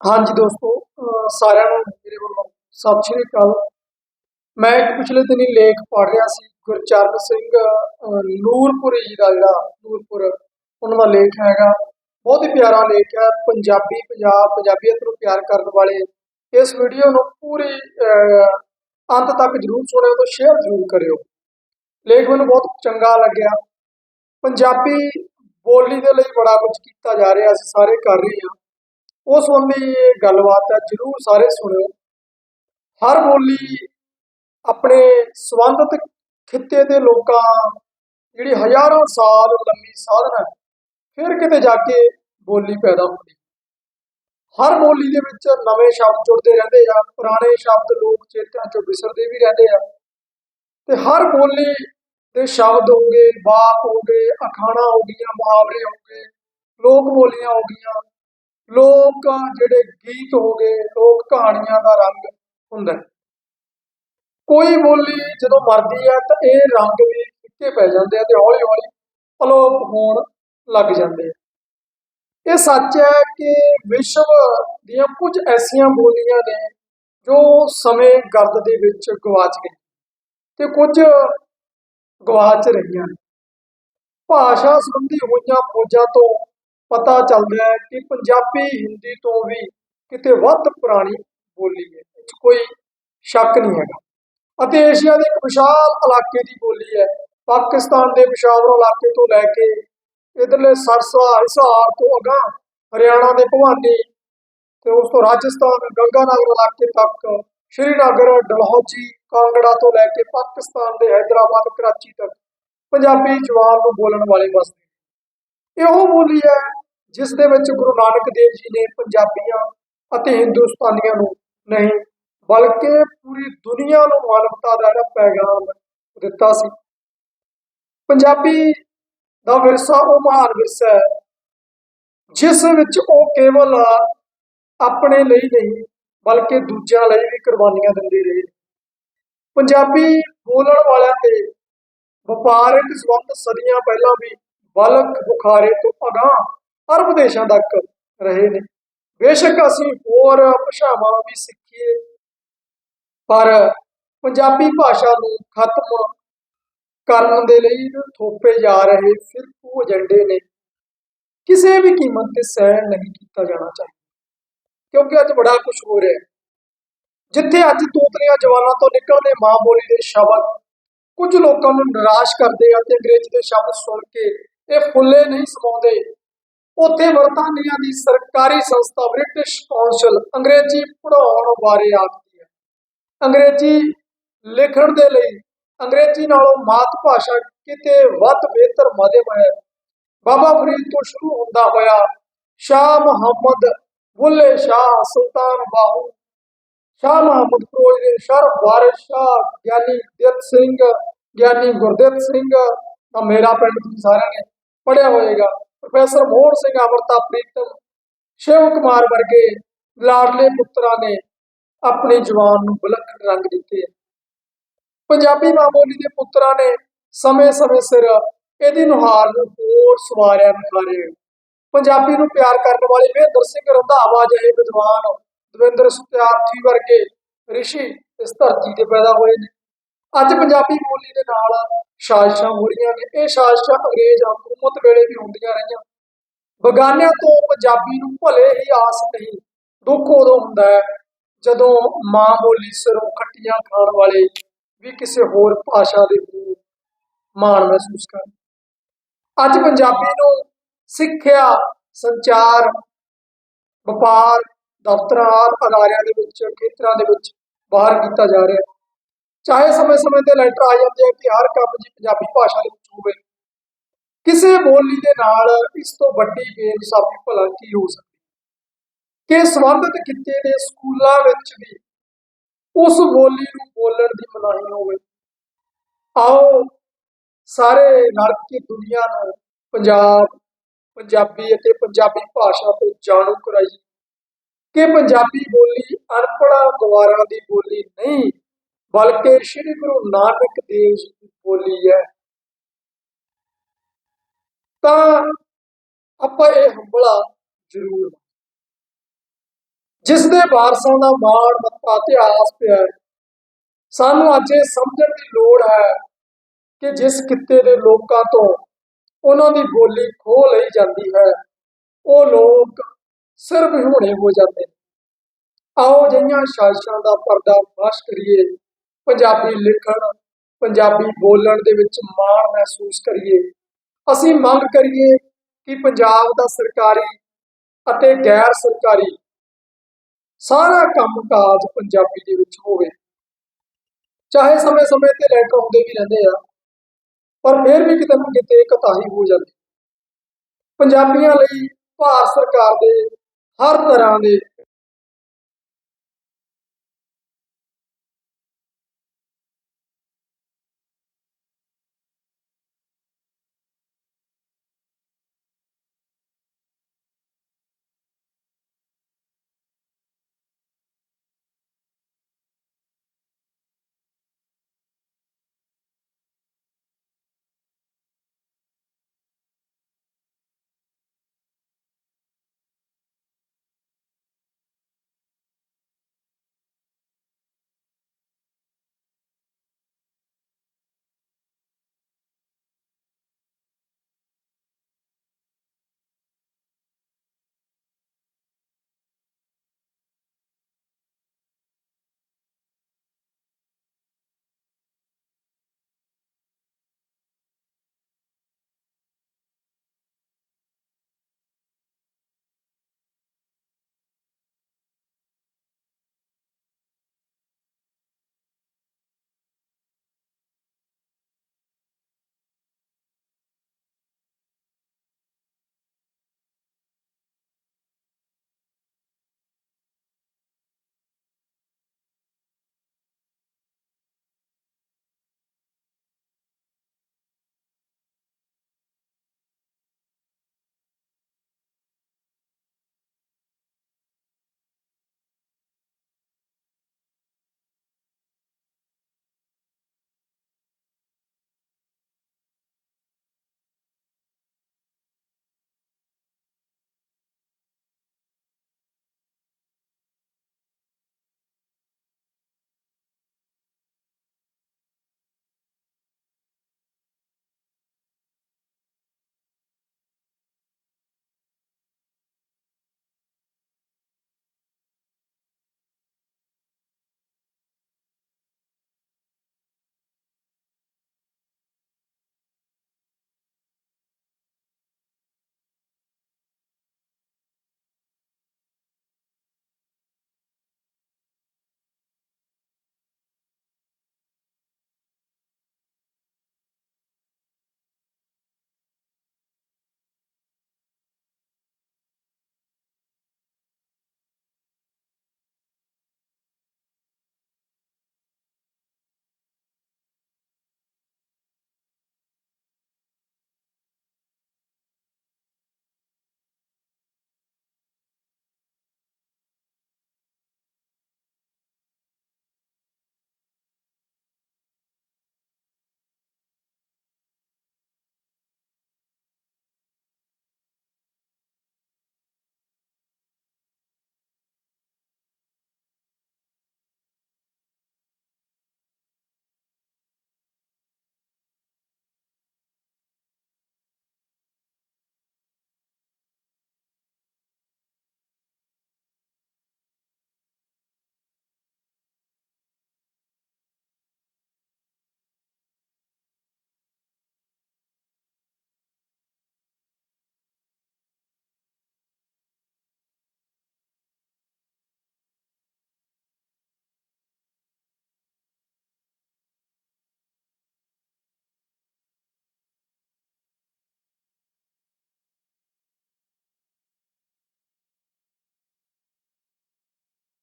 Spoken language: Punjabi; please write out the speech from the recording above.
ਹਾਂਜੀ ਦੋਸਤੋ ਸਾਰਿਆਂ ਨੂੰ ਮੇਰੇ ਵੱਲੋਂ ਸਤਿ ਸ਼੍ਰੀ ਅਕਾਲ। ਮੈਂ ਇੱਕ ਪਿਛਲੇ ਦਿਨੀ ਲੇਖ ਪੜ੍ਹ ਰਿਹਾ ਸੀ, ਗੁਰਚਰਨ ਸਿੰਘ ਨੂਰਪੁਰੀ ਜੀ ਦਾ ਜਿਹੜਾ ਨੂਰਪੁਰ, ਉਹਨਾਂ ਦਾ ਲੇਖ ਹੈਗਾ। ਬਹੁਤ ਹੀ ਪਿਆਰਾ ਲੇਖ ਹੈ, ਪੰਜਾਬੀ ਪੰਜਾਬ, ਪੰਜਾਬੀਅਤ ਨੂੰ ਪਿਆਰ ਕਰਨ ਵਾਲੇ। ਇਸ ਵੀਡੀਓ ਨੂੰ ਪੂਰੀ ਅੰਤ ਤੱਕ ਜਰੂਰ ਸੁਣਿਓ ਤੇ ਸ਼ੇਅਰ ਜਰੂਰ ਕਰਿਓ। ਲੇਖ ਮੈਨੂੰ ਬਹੁਤ ਚੰਗਾ ਲੱਗਿਆ। ਪੰਜਾਬੀ ਬੋਲੀ ਦੇ ਲਈ ਬੜਾ ਕੁਝ ਕੀਤਾ ਜਾ ਰਿਹਾ, ਅਸੀਂ ਸਾਰੇ ਕਰ ਰਹੇ ਹਾਂ। ਉਸ ਸੰਬੰਧੀ ਗੱਲਬਾਤ ਹੈ, ਜਰੂਰ ਸਾਰੇ ਸੁਣਿਓ। ਹਰ ਬੋਲੀ ਆਪਣੇ ਸੰਬੰਧਿਤ ਖਿੱਤੇ ਦੇ ਲੋਕਾਂ, ਜਿਹੜੀ ਹਜ਼ਾਰਾਂ ਸਾਲ ਲੰਮੀ ਸਾਧਨਾ ਹੈ, ਫਿਰ ਕਿਤੇ ਜਾ ਕੇ ਬੋਲੀ ਪੈਦਾ ਹੁੰਦੀ। ਹਰ ਬੋਲੀ ਦੇ ਵਿੱਚ ਨਵੇਂ ਸ਼ਬਦ ਜੁੜਦੇ ਰਹਿੰਦੇ ਆ, ਪੁਰਾਣੇ ਸ਼ਬਦ ਲੋਕ ਚੇਤਿਆਂ ਚੋਂ ਵਿਸਰਦੇ ਵੀ ਰਹਿੰਦੇ ਆ। ਤੇ ਹਰ ਬੋਲੀ ਦੇ ਸ਼ਬਦ ਹੋਗੇ ਵਾਕ ਹੋਗੇ ਅਖਾਣਾ ਹੋ ਗਈਆਂ, ਮੁਹਾਵਰੇ ਹੋ ਗਏ, ਲੋਕ ਬੋਲੀਆਂ ਹੋ ਗਈਆਂ ਲੋਕ ਜਿਹੜੇ ਗੀਤ ਹੋ ਗਏ, ਲੋਕ ਕਹਾਣੀਆਂ ਦਾ ਰੰਗ ਹੁੰਦਾ ਕੋਈ ਬੋਲੀ ਜਦੋਂ ਮਰਦੀ ਹੈ ਤਾਂ ਇਹ ਰੰਗ ਵੀ ਫਿੱਕੇ ਪੈ ਜਾਂਦੇ ਆ ਤੇ ਹੌਲੀ ਹੌਲੀ ਅਲੋਪ ਹੋਣ ਲੱਗ ਜਾਂਦੇ ਆ। ਇਹ ਸੱਚ ਹੈ ਕਿ ਵਿਸ਼ਵ ਦੀਆਂ ਕੁਝ ਐਸੀਆਂ ਬੋਲੀਆਂ ਨੇ ਜੋ ਸਮੇਂ ਗਰਦ ਦੇ ਵਿੱਚ ਗਵਾਚ ਗਈ ਤੇ ਕੁਝ ਗਵਾਚ ਰਹੀਆਂ ਨੇ। ਭਾਸ਼ਾ ਸੰਬੰਧੀ ਹੋਈਆਂ ਖੋਜਾਂ ਤੋਂ ਪਤਾ ਚੱਲਦਾ ਹੈ ਕਿ ਪੰਜਾਬੀ ਹਿੰਦੀ ਤੋਂ ਵੀ ਕਿਤੇ ਵੱਧ ਪੁਰਾਣੀ ਬੋਲੀ ਹੈ ਇਹ 'ਚ ਕੋਈ ਸ਼ੱਕ ਨਹੀਂ ਹੈਗਾ। ਅਤੇ ਏਸ਼ੀਆ ਦੇ ਇੱਕ ਵਿਸ਼ਾਲ ਇਲਾਕੇ ਦੀ ਬੋਲੀ ਹੈ, ਪਾਕਿਸਤਾਨ ਦੇ ਪਿਸ਼ਾਵਰ ਇਲਾਕੇ ਤੋਂ ਲੈ ਕੇ ਇਧਰਲੇ ਸਰਸਾ, ਹਿਸਾਰ ਤੋਂ ਅਗਾਂਹ ਹਰਿਆਣਾ ਦੇ ਭਵਾਨੀ ਤੇ ਉਸ ਤੋਂ ਰਾਜਸਥਾਨ, ਗੰਗਾਨਗਰ ਇਲਾਕੇ ਤੱਕ ਸ਼੍ਰੀਨਗਰ, ਡਲਹੌਜੀ, ਕਾਂਗੜਾ ਤੋਂ ਲੈ ਕੇ ਪਾਕਿਸਤਾਨ ਦੇ ਹੈਦਰਾਬਾਦ, ਕਰਾਚੀ ਤੱਕ ਪੰਜਾਬੀ ਜਵਾਨ ਨੂੰ ਬੋਲਣ ਵਾਲੇ ਵਸਦੇ ਇਹੋ ਬੋਲੀ ਹੈ ਜਿਸ ਦੇ ਵਿੱਚ ਗੁਰੂ ਨਾਨਕ ਦੇਵ ਜੀ ਨੇ ਪੰਜਾਬੀਆਂ ਅਤੇ ਹਿੰਦੁਸਤਾਨੀਆਂ ਨੂੰ ਨਹੀਂ, ਬਲਕਿ ਪੂਰੀ ਦੁਨੀਆ ਨੂੰ ਮਾਨਵਤਾ ਦਾ ਜਿਹੜਾ ਪੈਗਾਮ ਦਿੱਤਾ ਸੀ। ਪੰਜਾਬੀ ਦਾ ਵਿਰਸਾ ਉਹ ਮਹਾਨ ਵਿਰਸਾ ਹੈ, ਜਿਸ ਵਿੱਚ ਉਹ ਕੇਵਲ ਆਪਣੇ ਲਈ ਨਹੀਂ, ਬਲਕਿ ਦੂਜਿਆਂ ਲਈ ਵੀ ਕੁਰਬਾਨੀਆਂ ਦਿੰਦੇ ਰਹੇ। ਪੰਜਾਬੀ ਬੋਲਣ ਵਾਲਿਆਂ ਦੇ ਵਪਾਰਕ ਸੰਬੰਧ ਸਦੀਆਂ ਪਹਿਲਾਂ ਵੀ ਬਲਕ ਬੁਖਾਰੇ ਤੋਂ ਅਗਾਂਹ ਅਰਬ ਦੇਸ਼ਾਂ ਤੱਕ ਰਹੇ ਨੇ। ਬੇਸ਼ੱਕ ਅਸੀਂ ਹੋਰ ਭਾਸ਼ਾਵਾਂ ਵੀ ਸਿੱਖੀਏ, ਪਰ ਪੰਜਾਬੀ ਭਾਸ਼ਾ ਨੂੰ ਖਤਮ ਕਰਨ ਦੇ ਲਈ ਥੋਪੇ ਜਾ ਰਹੇ ਫਿਰਕੂ ਏਜੰਡੇ ਨੇ। ਕਿਸੇ ਵੀ ਕੀਮਤ ਤੇ ਸਹਿਣ ਨਹੀਂ ਕੀਤਾ ਜਾਣਾ ਚਾਹੀਦਾ, ਕਿਉਂਕਿ ਅੱਜ ਬੜਾ ਕੁਝ ਹੋ ਰਿਹਾ ਹੈ। ਜਿੱਥੇ ਅੱਜ ਤੋਤਲੀਆਂ ਜਵਾਨਾਂ ਤੋਂ ਨਿਕਲਦੇ ਮਾਂ ਬੋਲੀ ਦੇ ਸ਼ਬਦ ਕੁਝ ਲੋਕਾਂ ਨੂੰ ਨਿਰਾਸ਼ ਕਰਦੇ ਆ ਤੇ ਅੰਗਰੇਜ਼ੀ ਦੇ ਸ਼ਬਦ ਸੁਣ ਕੇ ਇਹ ਫੁੱਲੇ ਨਹੀਂ ਸਮਾਉਂਦੇ ਉੱਥੇ ਬਰਤਾਨੀਆ ਦੀ ਸਰਕਾਰੀ ਸੰਸਥਾ ਬ੍ਰਿਟਿਸ਼ ਕੌਂਸਲ ਅੰਗਰੇਜ਼ੀ ਪੜ੍ਹਾਉਣ ਬਾਰੇ ਆਖਦੀ ਹੈ। ਅੰਗਰੇਜ਼ੀ ਲਿਖਣ ਦੇ ਲਈ ਅੰਗਰੇਜ਼ੀ ਨਾਲੋਂ ਮਾਤ ਭਾਸ਼ਾ ਕਿਤੇ ਵੱਧ ਬਿਹਤਰ ਮਾਧਿਅਮ ਹੈ। ਬਾਬਾ ਫਰੀਦ ਤੋਂ ਸ਼ੁਰੂ ਹੁੰਦਾ ਹੋਇਆ ਸ਼ਾਹ ਮੁਹੰਮਦ, ਬੁੱਲੇ ਸ਼ਾਹ, ਸੁਲਤਾਨ ਬਾਹੂ, ਸ਼ਾਹ ਮੁਹੰਮਦ ਫਿਰੋਜ਼ ਦੇ ਸ਼ਰਫ ਵਾਰਿਸ ਸ਼ਾਹ, ਗਿਆਨੀ ਦਿੱਤ ਸਿੰਘ, ਗਿਆਨੀ ਗੁਰਦਿੱਤ ਸਿੰਘ ਦਾ ਮੇਰਾ ਪਿੰਡ ਤੁਸੀਂ ਸਾਰਿਆਂ ਨੇ ਪੜਿਆ ਹੋਏਗਾ। ਪ੍ਰੋਫੈਸਰ ਮੋਹਨ ਸਿੰਘ ਅਮਰਤਾ ਪ੍ਰੀਤਮ ਸ਼ਿਵ ਕੁਮਾਰ ਵਰਗੇ ਲਾਡਲੇ ਪੁੱਤਰਾਂ ਨੇ ਆਪਣੀ ਜ਼ੁਬਾਨ ਨੂੰ ਵਿਲੱਖਣ ਰੰਗ ਦਿੱਤੇ। ਪੰਜਾਬੀ ਮਾਂ ਬੋਲੀ ਦੇ ਪੁੱਤਰਾਂ ਨੇ ਸਮੇਂ-ਸਮੇਂ ਸਿਰ ਇਹਦੀ ਨੁਹਾਰ ਨੂੰ ਹੋਰ ਸਵਾਰਿਆ ਨਿਖਾਰੇ ਪੰਜਾਬੀ ਨੂੰ ਪਿਆਰ ਕਰਨ ਵਾਲੇ ਮਹਿੰਦਰ ਸਿੰਘ ਰੰਧਾਵਾ ਜਿਹੇ ਵਿਦਵਾਨ ਦਵਿੰਦਰ ਸਤਿਆਰਥੀ ਵਰਗੇ ਰਿਸ਼ੀ ਇਸ ਧਰਤੀ ਤੇ ਪੈਦਾ ਹੋਏ ਨੇ। ਅੱਜ ਪੰਜਾਬੀ ਬੋਲੀ ਦੇ ਨਾਲ ਸਾਜ਼ਿਸ਼ਾਂ ਹੋ ਰਹੀਆਂ ਨੇ। ਇਹ ਸਾਜ਼ਿਸ਼ਾਂ ਅੰਗਰੇਜ਼ ਹਕੂਮਤ ਵੇਲੇ ਵੀ ਹੁੰਦੀਆਂ ਰਹੀਆਂ। ਬਗਾਨਿਆਂ ਤੋਂ ਪੰਜਾਬੀ ਨੂੰ ਭਲੇ ਹੀ ਆਸ ਨਹੀਂ, ਦੁੱਖ ਉਦੋਂ ਹੁੰਦਾ ਹੈ ਜਦੋਂ ਮਾਂ ਬੋਲੀ ਸਿਰੋਂ ਖੱਟੀਆਂ ਖਾਣ ਵਾਲੇ ਵੀ ਕਿਸੇ ਹੋਰ ਭਾਸ਼ਾ ਦੇ ਮੂੰਹ ਮਾਣ ਮਹਿਸੂਸ ਕਰਨ। ਅੱਜ ਪੰਜਾਬੀ ਨੂੰ ਸਿੱਖਿਆ, ਸੰਚਾਰ, ਵਪਾਰ, ਦਫ਼ਤਰਾਂ ਅਦਾਰਿਆਂ ਦੇ ਵਿੱਚ, ਖੇਤਰਾਂ ਦੇ ਵਿੱਚ ਬਾਹਰ ਕੀਤਾ ਜਾ ਰਿਹਾ। ਹੈ ਚਾਹੇ ਸਮੇਂ-ਸਮੇਂ ਤੇ ਲੈਟਰ ਆ ਜਾਂਦੇ ਆ ਕਿ ਹਰ ਕੰਮ ਜੀ ਪੰਜਾਬੀ ਭਾਸ਼ਾ ਦੇ ਵਿੱਚ ਹੋਵੇ। ਕਿਸੇ ਬੋਲੀ ਦੇ ਨਾਲ ਇਸ ਤੋਂ ਵੱਡੀ ਬੇਇਨਸਾਫੀ ਭਲਾ ਕੀ ਹੋ ਸਕਦੀ ਕਿ ਸੰਬੰਧਿਤ ਕਿੱਤੇ ਦੇ ਸਕੂਲਾਂ ਵਿੱਚ ਵੀ ਉਸ ਬੋਲੀ ਨੂੰ ਬੋਲਣ ਦੀ ਮਨਾਹੀ ਹੋਵੇ? ਆਓ ਸਾਰੇ ਰਲ ਕੇ ਦੁਨੀਆ ਨੂੰ ਪੰਜਾਬ, ਪੰਜਾਬੀ ਅਤੇ ਪੰਜਾਬੀ ਭਾਸ਼ਾ ਤੋਂ ਜਾਣੂ ਕਰਾਈਏ। ਕਿ ਪੰਜਾਬੀ ਬੋਲੀ ਅਨਪੜ੍ਹਾਂ ਗਵਾਰਾਂ ਦੀ ਬੋਲੀ ਨਹੀਂ ਬਲਕਿ ਸ੍ਰੀ ਗੁਰੂ ਨਾਨਕ ਦੇਵ ਜੀ ਦੀ ਬੋਲੀ ਹੈ। ਤਾਂ ਆਪਾਂ ਇਹ ਹੰਬਲਾ ਜ਼ਰੂਰ ਜਿਸ ਦੇ ਵਾਰਸਾਂ ਦਾ ਮਾਣ ਮੱਤਾ ਇਤਿਹਾਸ ਪਿਆ ਸਾਨੂੰ ਅੱਜ ਇਹ ਸਮਝਣ ਦੀ ਲੋੜ ਹੈ ਕਿ ਜਿਸ ਕਿੱਤੇ ਦੇ ਲੋਕਾਂ ਤੋਂ ਉਹਨਾਂ ਦੀ ਬੋਲੀ ਖੋਹ ਲਈ ਜਾਂਦੀ ਹੈ, ਉਹ ਲੋਕ ਸਿਰ ਵਿਹੂਣੇ ਹੋ ਜਾਂਦੇ ਆਓ ਜਿਹੀਆਂ ਸਾਜ਼ਿਸ਼ਾਂ ਦਾ ਪਰਦਾ ਫਾਸ਼ ਕਰੀਏ। ਪੰਜਾਬੀ ਲਿਖਣ, ਪੰਜਾਬੀ ਬੋਲਣ ਦੇ ਵਿੱਚ ਮਾਣ ਮਹਿਸੂਸ ਕਰੀਏ। ਅਸੀਂ ਮੰਗ ਕਰੀਏ ਕਿ ਪੰਜਾਬ ਦਾ ਸਰਕਾਰੀ ਅਤੇ ਗੈਰ ਸਰਕਾਰੀ ਸਾਰਾ ਕੰਮਕਾਜ ਪੰਜਾਬੀ ਦੇ ਵਿੱਚ ਹੋਵੇ। ਚਾਹੇ ਸਮੇਂ-ਸਮੇਂ ਤੇ ਲੈਟਰ ਆਉਂਦੇ ਵੀ ਰਹਿੰਦੇ ਆ, ਪਰ ਫਿਰ ਵੀ ਕਿਤੇ ਨਾ ਕਿਤੇ ਕਤਾਹੀ ਹੋ ਜਾਂਦੀ। ਪੰਜਾਬੀਆਂ ਲਈ ਭਾਰਤ ਸਰਕਾਰ ਦੇ ਹਰ ਤਰ੍ਹਾਂ ਦੇ